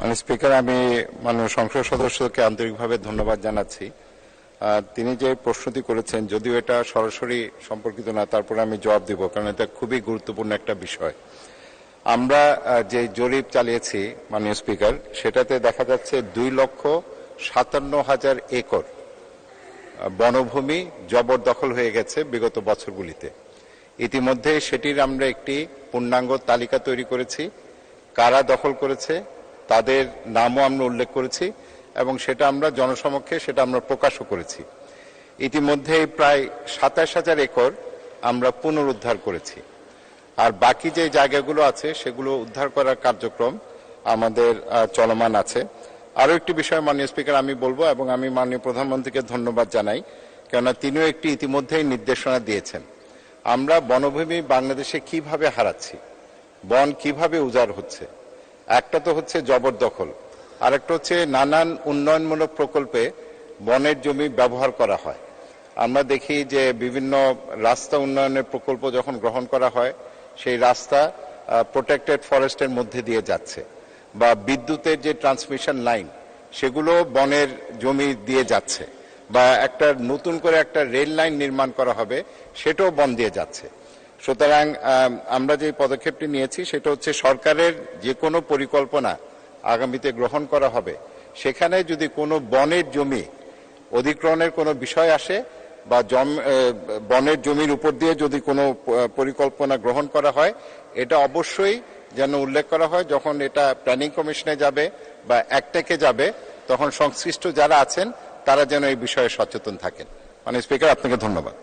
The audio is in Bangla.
মানে স্পিকার, আমি মানে সংসদ সদস্যকে আন্তরিকভাবে ধন্যবাদ জানাচ্ছি। তিনি যে প্রশ্নটি করেছেন, যদিও এটা সরাসরি সম্পর্কিত না, তারপরে আমি জবাব দিব, কারণ এটা খুবই গুরুত্বপূর্ণ একটা বিষয়। আমরা যে জরিপ চালিয়েছি মাননীয় স্পিকার, সেটাতে দেখা যাচ্ছে দুই লক্ষ সাতান্ন হাজার একর বনভূমি জবরদখল হয়ে গেছে বিগত বছরগুলিতে। ইতিমধ্যে সেটির আমরা একটি পূর্ণাঙ্গ তালিকা তৈরি করেছি, কারা দখল করেছে তাদের নামও আমরা উল্লেখ করেছি এবং সেটা আমরা জনসমক্ষে সেটা আমরা প্রকাশও করেছি। ইতিমধ্যে প্রায় সাতাশ হাজার একর আমরা পুনরুদ্ধার করেছি। আর বাকি যে জায়গাগুলো আছে সেগুলো উদ্ধার করার কার্যক্রম আমাদের চলমান আছে। আরও একটি বিষয় মাননীয় স্পিকার, আমি বলব এবং আমি মাননীয় প্রধানমন্ত্রীকে ধন্যবাদ জানাই, কেননা তিনিও একটি ইতিমধ্যেই নির্দেশনা দিয়েছেন। আমরা বনভূমি বাংলাদেশে কীভাবে হারাচ্ছি, বন কীভাবে উজাড় হচ্ছে একটা তো হচ্ছে জবরদখল, আরেকটা হচ্ছে নানান উন্নয়নমূলক প্রকল্পে বনের জমি ব্যবহার করা হয়। আমরা দেখি যে বিভিন্ন রাস্তা উন্নয়নের প্রকল্প যখন গ্রহণ করা হয়, সেই রাস্তা প্রোটেক্টেড ফরেস্টের মধ্যে দিয়ে যাচ্ছে বা বিদ্যুতের যে ট্রান্সমিশন লাইন সেগুলো বনের জমি দিয়ে যাচ্ছে বা একটা নতুন করে একটা রেল লাইন নির্মাণ করা হবে, সেটাও বন দিয়ে যাচ্ছে। সুতরাং আমরা যে পদক্ষেপটি নিয়েছি সেটা হচ্ছে সরকারের যে কোনো পরিকল্পনা আগামীতে গ্রহণ করা হবে। সেখানে যদি কোনো বনের জমি অধিগ্রহণের কোনো বিষয় আসে বা জম বনের জমির উপর দিয়ে যদি কোনো পরিকল্পনা গ্রহণ করা হয়, এটা অবশ্যই যেন উল্লেখ করা হয়, যখন এটা প্ল্যানিং কমিশনে যাবে বা একটেকে যাবে, তখন সংশ্লিষ্ট যারা আছেন, তারা যেন এই বিষয়ে সচেতন থাকেন। মানে স্পিকার, আপনাকে ধন্যবাদ।